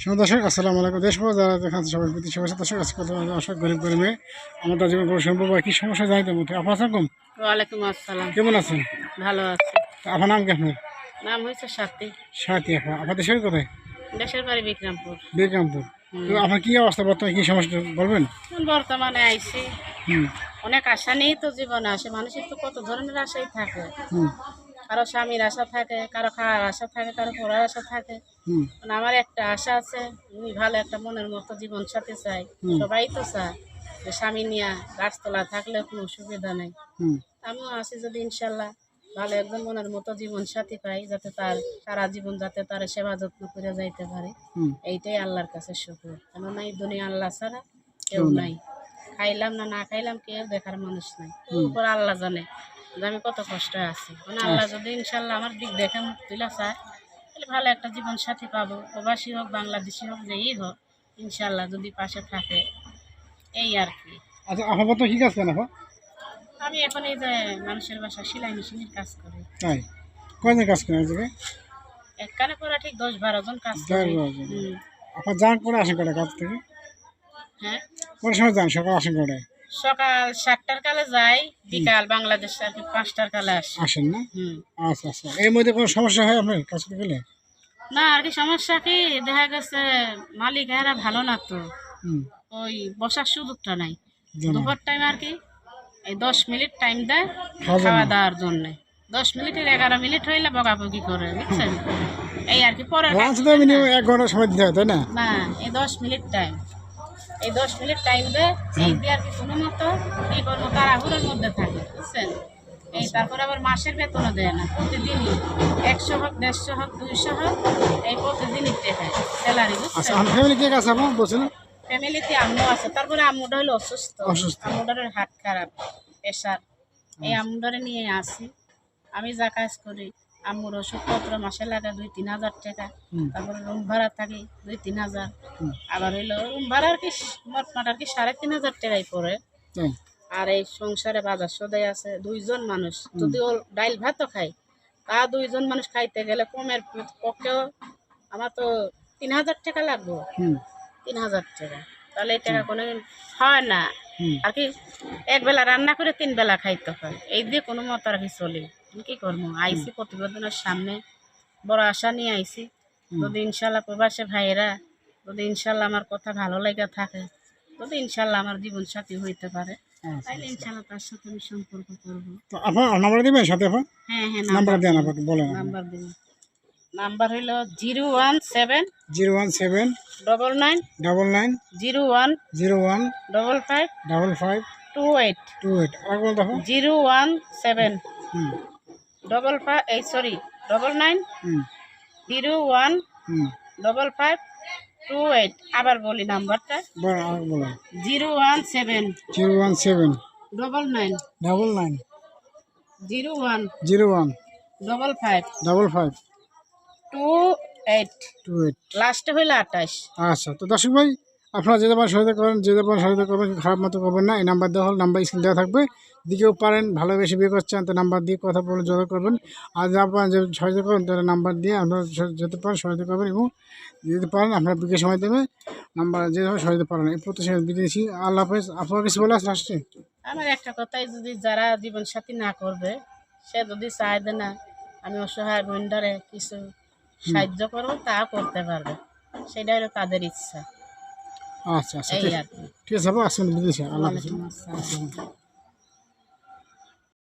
শুভ দর্শক আসসালামু আলাইকুম। দেশ যারা দেখাচ্ছে সবাই প্রতি শুভেচ্ছা দর্শক। আজকে অসৎ গরিব গরিবে আমার তার জীবন বড় সম্ভব হয়। কি সমস্যা জানিতে মধ্যে আপনার আসসালাম ওয়ালাইকুম আসসালাম। কেমন আছেন? ভালো আছি। আপনার নাম কি আপনার? নাম হয়েছে সাথী। সাথী আপা। আপনার দেশের কোথায়? দেশের বাড়ি বিক্রমপুর। বিক্রমপুর। তো আপনার কি অবস্থা বর্তমানে? কি সমস্যা বলবেন? বর্তমানে আইসি। হুম। অনেক আশা নিয়েই তো জীবনে আসে। মানুষের তো কত ধরনের আশাই থাকে। হুম। কারও স্বামীর আশা থাকে কারও খাওয়ার আশা থাকে কারও পড়ার আশা থাকে। মানে আমার একটা আশা আছে আমি ভালো একটা মনের মতো জীবন সাথে চাই সবাই তো চায় যে স্বামী নিয়ে গাছতলা থাকলে কোনো অসুবিধা নেই। আমিও আছি যদি ইনশাল্লাহ ভালো একজন মনের মতো জীবন সাথী পাই যাতে তার সারা জীবন যাতে তার সেবা যত্ন করে যাইতে পারে। এইটাই আল্লাহর কাছে শুকুর। কেননা এই দুনিয়া আল্লাহ ছাড়া কেউ নাই। খাইলাম না না খাইলাম কেউ দেখার মানুষ নাই। উপর আল্লাহ জানে। যে আমি কত কষ্ট আছি। মানে আল্লাহ যদি ইনশাল্লাহ আমার দিক দেখে মুখ তুলে চায় তাহলে ভালো একটা জীবন সাথী পাবো। প্রবাসী হোক বাংলাদেশি হোক যেই হোক ইনশাল্লাহ যদি পাশে থাকে এই আর কি। আচ্ছা আপনার বর্তমানে কি কাজ করেন আমি এখন এই যে মানুষের বাসা সেলাই মেশিনের কাজ করি। তাই? কয়দিন কাজ করেন আজকে এক কানে করা ঠিক দশ বারো জন কাজ করি। আপনার যান করে আসেন কটা কাজ থেকে? হ্যাঁ? কোন সময় যান? সকাল আসেন কটায় সকাল সাতটার কালে যাই বিকাল বাংলাদেশ আর কি পাঁচটার কালে আসি। আসেন না? হুম। আচ্ছা আচ্ছা। এর মধ্যে কোনো সমস্যা হয় আপনার করতে গেলে? না আর কি সমস্যা কি দেখা গেছে মালিক এরা ভালো না তো। ওই বসার সুযোগটা নাই। দুপুর টাইম আর কি এই দশ মিনিট টাইম দেয় খাওয়া দাওয়ার জন্য। দশ মিনিটের এগারো মিনিট হইলে বকাবকি করে বুঝছেন? এই আর কি পরে এক ঘণ্টা সময় দিতে হয় তাই না? না এই দশ মিনিট টাইম এই দশ মিনিট টাইম দেয় এই দিয়ে আর কি কোনো মতো এই করব তাড়াহুড়োর মধ্যে থাকে বুঝছেন? এই তারপরে আবার মাসের বেতনও দেয় না প্রতিদিনই একশো হোক দেড়শো হোক দুইশো হোক এই প্রতিদিনই দেখায় স্যালারি আচ্ছা বুঝছেন ফ্যামিলি কে কাছে আপনার বলছেন ফ্যামিলিতে আম্মু আছে তারপরে আম্মুটা হলো অসুস্থ। অসুস্থ। আম্মুটার হাত খারাপ প্রেশার এই আম্মুটারে নিয়ে আসি আমি যা কাজ করি আম্মুর ওষুধপত্র মাসে লাগে দুই তিন হাজার টাকা। তারপরে রুম ভাড়া থাকে দুই তিন হাজার। আবার হইল রুম ভাড়া আর কি মোটমাট আর কি সাড়ে তিন হাজার টাকাই পড়ে। আর এই সংসারে বাজার সদাই আছে দুইজন মানুষ। যদি ও ডাইল ভাতও খাই তা দুইজন মানুষ খাইতে গেলে কমের পক্ষেও আমার তো তিন হাজার টাকা লাগবে। তিন হাজার টাকা। তাহলে এই টাকা কোনো হয় না। আর কি এক বেলা রান্না করে তিন বেলা খাইতে হয়। এই দিয়ে কোনো মত আর কি চলে। কি করব? আইসি প্রতিবেদনের সামনে। বড় আশা নিয়ে আইসি। যদি ইনশাল্লাহ প্রবাসে ভাইয়েরা যদি ইনশাল্লাহ আমার কথা ভালো লেগে থাকে যদি ইনশাল্লাহ আমার জীবন সাথী হইতে পারে আচ্ছা তাহলে ইনশাল্লাহ তার সাথে আমি সম্পর্ক করব। তো আপনার নাম্বার দিবেন সাথে হ্যাঁ হ্যাঁ নাম্বার নাম্বার দেন আপনাকে বলেন নাম্বার দিন। নাম্বার হইল zero one seven zero one seven double nine double nine zero one zero one double five double five two eight two eight. Zero one seven hmm. Double five এই sorry double nine zero one double five two eight আবার বলি নাম্বারটা। Zero one seven zero one seven double nine double nine zero one zero one double five double five two eight two eight লাস্টে হইল আঠাশ। আচ্ছা তো দর্শক ভাই আপনারা যেতে পারেন সহায়তা করেন যেতে পারেন সহায়তা করবেন খারাপ মতো করবেন না। এই নাম্বার দেওয়া হল, নাম্বার স্ক্রিন দেওয়া থাকবে। দিকেও পারেন ভালোবেসে বিয়ে করছেন, তো নাম্বার দিয়ে কথা বলে যোগাযোগ করবেন। আর যা পারেন যে সহায়তা করবেন তাহলে নাম্বার দিয়ে আপনারা যেতে পারেন সহায়তা করবেন এবং যেতে পারেন, আপনারা বিকে সময় দেবে। নাম্বার যেভাবে সহায়তা পারেন এই প্রত্যেক বিদেশি আল্লাহ হাফেজ, আপনার কিছু বলে লাস্টে আমার একটা কথাই, যদি যারা জীবন সাথী না করবে, সে যদি চায় না, আমি অসহায় বোনডারে কিছু সাহায্য করব, তা করতে পারবে। সেটা হলো তাদের ইচ্ছা। আচ্ছা আচ্ছা ঠিক আছে আসেন বিদেশে। আল্লাহ আসসালাম।